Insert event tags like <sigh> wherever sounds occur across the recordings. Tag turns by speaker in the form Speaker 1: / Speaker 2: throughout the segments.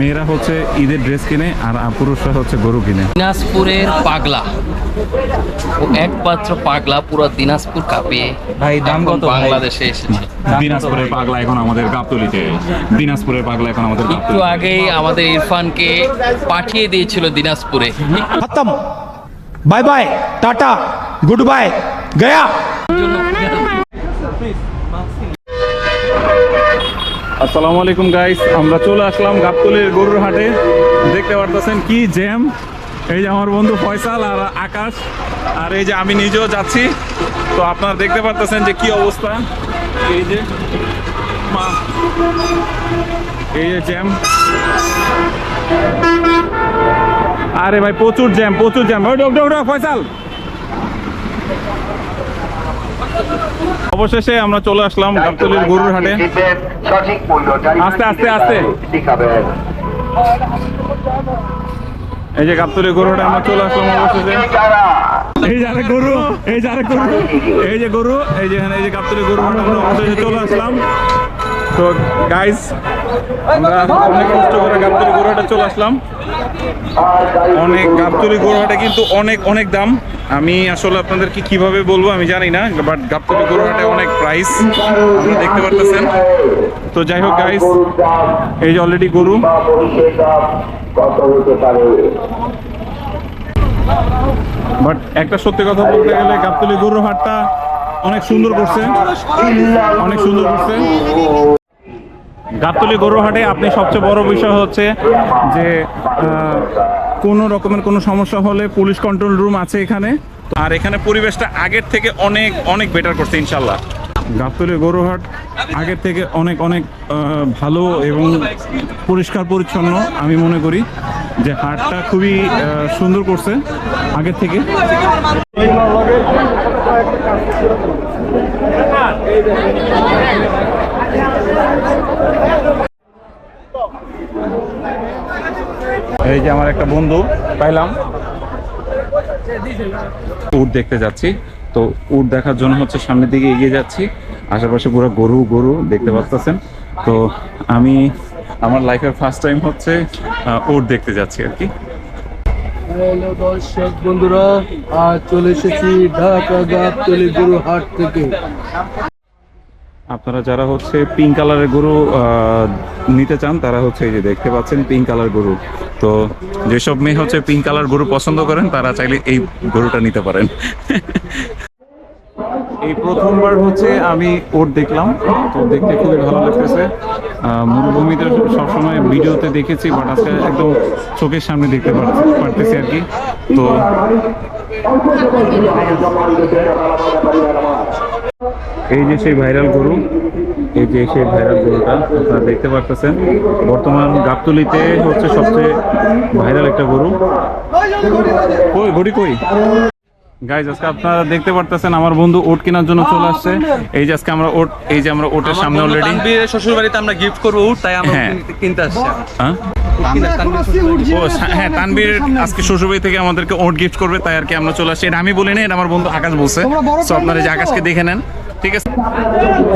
Speaker 1: মেয়েরা হচ্ছে ঈদের ড্রেস কিনে আর পুরুষরা হচ্ছে গরু কিনে।
Speaker 2: দিনাজপুরের পাগলা। ও একমাত্র পাগলা পুরো দিনাজপুর কাঁপিয়ে
Speaker 3: ভাই দাম কত
Speaker 2: বাংলাদেশে এসেছে।
Speaker 1: দিনাজপুরের পাগলা এখন আমাদের গাবতলিতে। দিনাজপুরের পাগলা এখন আমাদের
Speaker 2: একটু আগেই আমাদের ইরফানকে পাঠিয়ে দিয়েছিল দিনাজপুরে।
Speaker 4: খতম। Bye bye tata good bye Gaya.
Speaker 1: আসসালামু আলাইকুম গাইস আমরা চলে আসলাম গাবতলির গরুর হাটে। দেখতে পারতেছেন কি জ্যাম। এই যে আমার বন্ধু ফয়সাল আর আকাশ। আর এই যে আমি নিজেও যাচ্ছি। তো আপনারা দেখতে পারতেছেন যে কি অবস্থা। এই যে, মা, এই যে জ্যাম। আরে ভাই, প্রচুর জ্যাম প্রচুর জ্যাম। ফয়সাল। অবশেষে আমরা চলে আসলাম গাবতলির গরুর হাটে। আস্তে, আস্তে, আস্তে। এই যে গাবতলির গরুর হাটে আমরা চলে আসলাম অবশেষে। এই যারে গরু এই যারে গরু এই যে গরু এই যে এই যে গাবতলি গরু আমরা অবশেষে চলে আসলাম। তো গাইস আমরা অনেক কষ্ট করে গাবতলি গরু হাটে চলে আসলাম। অনেক গাবতলি গরুহাটে কিন্তু অনেক অনেক দাম। আমি আসলে আপনাদেরকে কীভাবে বলব আমি জানি না বাট গাবতলি গরুহাটে অনেক প্রাইস দেখতে পারতেছেন। তো যাই হোক গাইস এই যে অলরেডি গরু। বাট একটা সত্যি কথা বলতে গেলে গাবতলি গরুর হাটটা অনেক সুন্দর করছে। অনেক সুন্দর করছে। গাবতলি গরুর হাটে আপনি সবচেয়ে বড় বিষয় হচ্ছে যে কোনো রকমের কোনো সমস্যা হলে পুলিশ কন্ট্রোল রুম আছে এখানে। আর এখানে পরিবেশটা আগের থেকে অনেক অনেক বেটার করছে ইনশাল্লাহ। গাবতলি গরুহাট আগের থেকে অনেক অনেক ভালো এবং পরিষ্কার পরিচ্ছন্ন আমি মনে করি যে হাটটা খুবই সুন্দর করছে আগের থেকে। এই যে আমার একটা বন্ধু, পাইলাম। উট দেখতে যাচ্ছি। তো উট দেখার জন্য হচ্ছে সামনের দিকে এগিয়ে যাচ্ছি। আশেপাশে পুরো গরু গরু দেখতে পাচ্ছেন। তো আমি আমার লাইফের ফার্স্ট টাইম হচ্ছে উট দেখতে যাচ্ছি আর কি।
Speaker 5: দর্শক বন্ধুরা, আজ চলে এসেছি ঢাকা গাবতলি গরু হাট থেকে।
Speaker 1: আপনারা যারা হচ্ছে পিঙ্ক কালারের গরু নিতে চান, তারা হচ্ছে এই যে দেখতে পাচ্ছেন পিঙ্ক কালার গরু। তো যেসব মেয়ে হচ্ছে পিঙ্ক কালার গরু পছন্দ করেন, তারা চাইলে এই গরুটা নিতে পারেন। এই প্রথমবার হচ্ছে আমি ওট দেখলাম, তো দেখতে খুবই ভালো লাগতেছে। মরুভূমিতে সবসময় ভিডিওতে দেখেছি বাট আজকে একদম চোখের সামনে দেখতে পার- পারতেছি আর কি। তো এই যে সেই ভাইরাল গরু এই যে সেই ভাইরাল গরুটা আপনারা দেখতে পারতেছেন। বর্তমান গাবতলিতে হচ্ছে সবচেয়ে ভাইরাল একটা গরু। কই গড়ি কই? গাইজ আজকে আপনারা দেখতে পারতেছেন আমার বন্ধু ওট কেনার জন্য চলে আসছে। এই যে আজকে আমরা ওট এই যে আমরা ওটের সামনে অলরেডি
Speaker 3: শ্বশুর বাড়িতে আমরা গিফট করব উট তাই আমরা
Speaker 1: হ্যাঁ।
Speaker 3: কিনতে- আসছি।
Speaker 1: হ্যাঁ? সা- হ্যাঁ তানবীর আজকে শ্বশুরবাড়ি থেকে আমাদেরকে ওট গিফট করবে তাই আর কি আমরা চলে আসছি। এটা আমি বলিনি এটা আমার বন্ধু আকাশ বলছে। তো আপনারা যে আকাশকে দেখে নেন। ঠিক আছে?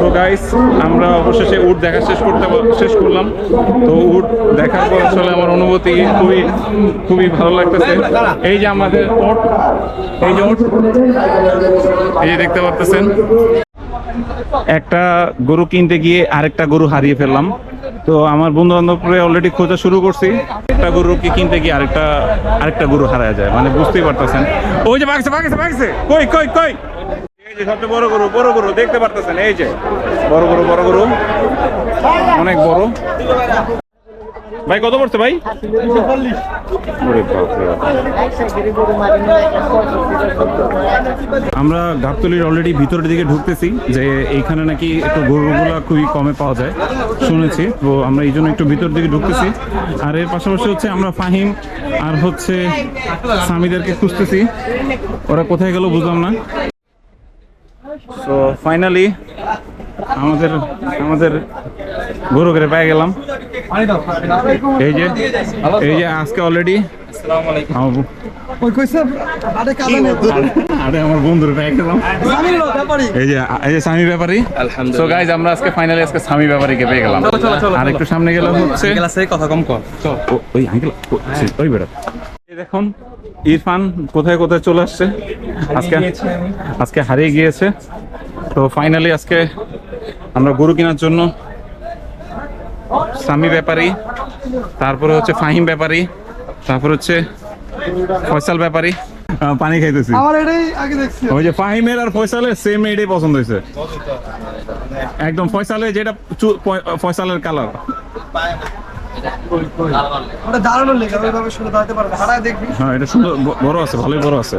Speaker 1: তো গাইস আমরা অবশেষে উট দেখা শেষ করতে শেষ করলাম। তো উট দেখার পর আসলে আমার অনুভূতি খুবই খুবই ভালো লাগতেছে। এই যে আমাদের ওট এই যে ওট এই যে দেখতে পাচ্ছেন একটা গরু কিনতে গিয়ে আরেকটা গরু হারিয়ে ফেললাম। তো আমার বন্ধু বান্ধবরা অলরেডি খোঁজা শুরু করছি। একটা গরুকে কিনতে গিয়ে আরেকটা আরেকটা গরু হারায় যায়। মানে বুঝতেই পারতেছেন। ওই যে বাগছে বাগছে বাগছে কই কই কই? সবচেয়ে বড় গরু বড় গরু, দেখতে পারতেছেন, এই যে। বড় গরু বড় গরু। অনেক বড়। ভাই, কত পড়ছে ভাই। আমরা গাবতলির অলরেডি ভিতরের দিকে ঢুকতেছি যে এইখানে নাকি একটু গরুগুলা খুবই কমে পাওয়া যায়। শুনেছি, তো আমরা এই জন্য একটু ভিতর দিকে ঢুকতেছি। আর এর পাশাপাশি হচ্ছে আমরা ফাহিম আর হচ্ছে স্বামীদেরকে খুঁজতেছি। ওরা কোথায় গেল বুঝলাম না। সো ফাইনালি আমাদের আমাদের গরু করে পেয়ে গেলাম। এই যে এই যে আজকে অলরেডি আমার বন্ধুর পেয়ে গেলাম। এই যে এই যে স্বামী ব্যাপারী। সো গাইজ আমরা আজকে ফাইনালি আজকে স্বামী ব্যাপারীকে পেয়ে গেলাম। আর একটু সামনে গেলে হচ্ছে
Speaker 3: কথা কম কর।
Speaker 1: ওই আঙ্কেল ওই বেটা। দেখুন ইরফান কোথায় কোথায় চলে আসছে? আজকে আজকে হারিয়ে গিয়েছে। তো ফাইনালি আজকে আমরা গরু কেনার জন্য স্বামী ব্যাপারী তারপরে হচ্ছে ফাহিম ব্যাপারী তারপর হচ্ছে ফয়সাল ব্যাপারী। পানি খাইতেছি।
Speaker 5: আমার এটাই আগে দেখছি।
Speaker 1: ওই যে ফাহিমের আর ফয়সালের সেম এটাই পছন্দ হয়েছে। একদম ফয়সালের যেটা ফয়সালের কালার
Speaker 5: ওটা দাঁড়ানোর লেগে ওইভাবে শুনে দাঁড়াতে পারবে হারায় দেখবি।
Speaker 1: হ্যাঁ এটা সুন্দর বড় আছে ভালোই বড় আছে।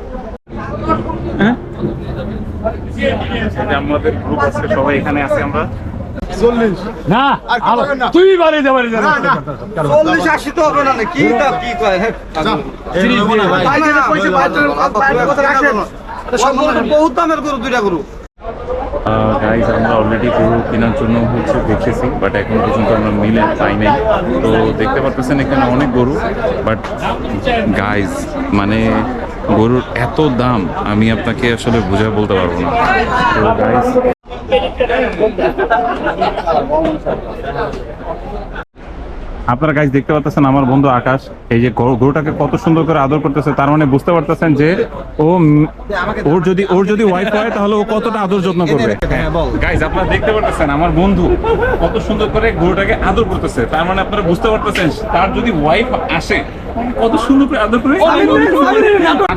Speaker 1: আমাদের গ্রুপ আছে সবাই এখানে আছে আমরা
Speaker 5: চল্লিশ আশি তো হবে না কি কি কয় হ্যাঁ বহুত দামের গরু দুইটা গরু
Speaker 1: গাইজ আমরা অলরেডি গরু কেনার জন্য হচ্ছে দেখতেছি বাট এখন পর্যন্ত আমরা মিলে পাই নাই তো দেখতে পারতেছেন এখানে অনেক গরু বাট গাইজ মানে গরুর এত দাম আমি আপনাকে আসলে বুঝে বলতে পারব না। তো আপনারা গাইজ দেখতে পাচ্ছেন আমার বন্ধু আকাশ এই যে গরুটাকে কত সুন্দর করে আদর করতেছে তার মানে বুঝতে পারতেছেন যে ও ওর যদি ওর যদি ওয়াইফ হয় তাহলে ও কতটা আদর যত্ন করবে। গাইজ আপনারা দেখতে পারতেছেন আমার বন্ধু কত সুন্দর করে গরুটাকে আদর করতেছে তার মানে আপনারা বুঝতে পারতেছেন তার যদি ওয়াইফ আসে কত সুন্দর করে আদর করে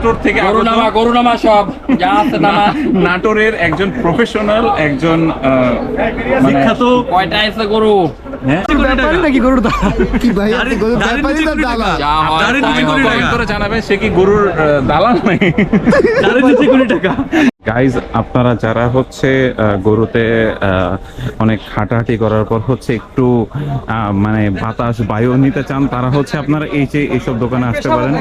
Speaker 1: নাটোর থেকে
Speaker 2: করুণামা
Speaker 1: আগত-
Speaker 2: নামা গরু নামা সব। যা আছে নামা
Speaker 1: নাটোরের একজন প্রফেশনাল একজন বিখ্যাত
Speaker 2: কয়টা আছে গরু? হয়।
Speaker 1: জানাবেন সে কি <laughs> গরুর দালাল? নাই গাইজ আপনারা যারা হচ্ছে আহ, গরুতে আহ, অনেক হাঁটাহাঁটি করার পর হচ্ছে একটু আহ, মানে বাতাস বায়ু নিতে চান তারা হচ্ছে আপনারা এই যে এইসব দোকানে আসতে পারেন।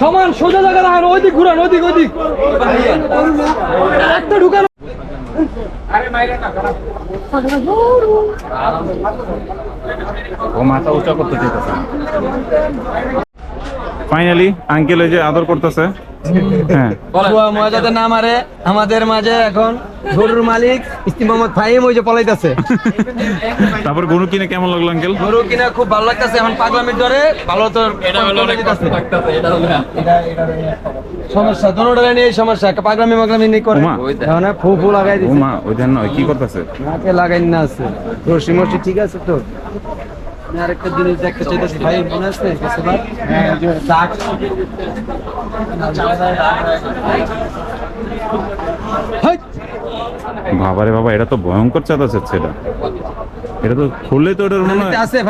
Speaker 5: সমান সোজা জায়গা রাখেন ওইদিক ঘুরান ওইদিক ওইদিক। একটা ঢুকান।
Speaker 1: ও মাথা উঁচা করতে ফাইনালি আঙ্কেল এই যে আদর করতেছে। হ্যাঁ।
Speaker 6: মজাতে না মারে আমাদের মাঝে এখন গরুর মালিক ইস্তি মোহাম্মদ ফাহিম ওই যে পলাইতেছে।
Speaker 1: তারপর গরু কিনে কেমন লাগল আঙ্কেল?
Speaker 6: গরু কিনা খুব ভালো লাগতেছে এখন পাগলামির ধরে ভালো তো
Speaker 2: এটা হলো অনেক কষ্ট লাগতেছে, এটা হলো
Speaker 6: সমস্যা দোনোটা নিয়ে সমস্যা পাগলামি মাগলামি নেই করে।
Speaker 1: ওমা।
Speaker 6: এখন ফু ফু লাগাই
Speaker 1: ও
Speaker 6: দিচ্ছে
Speaker 1: মা ওই ধ্যান নয় কি করতেছে?
Speaker 6: নাকে লাগাই না আছে। রশি মশি ঠিক আছে তো? আমি আরেকটা জিনিস দেখতে চাইতেছি ভাই মনে আছে? দাগ!
Speaker 1: বাবারে বাবা এটা তো ভয়ঙ্কর চাঁদা চাচ্ছে এটা। এটা তো খুললে তো ওটার মনে
Speaker 6: আছে ভাই।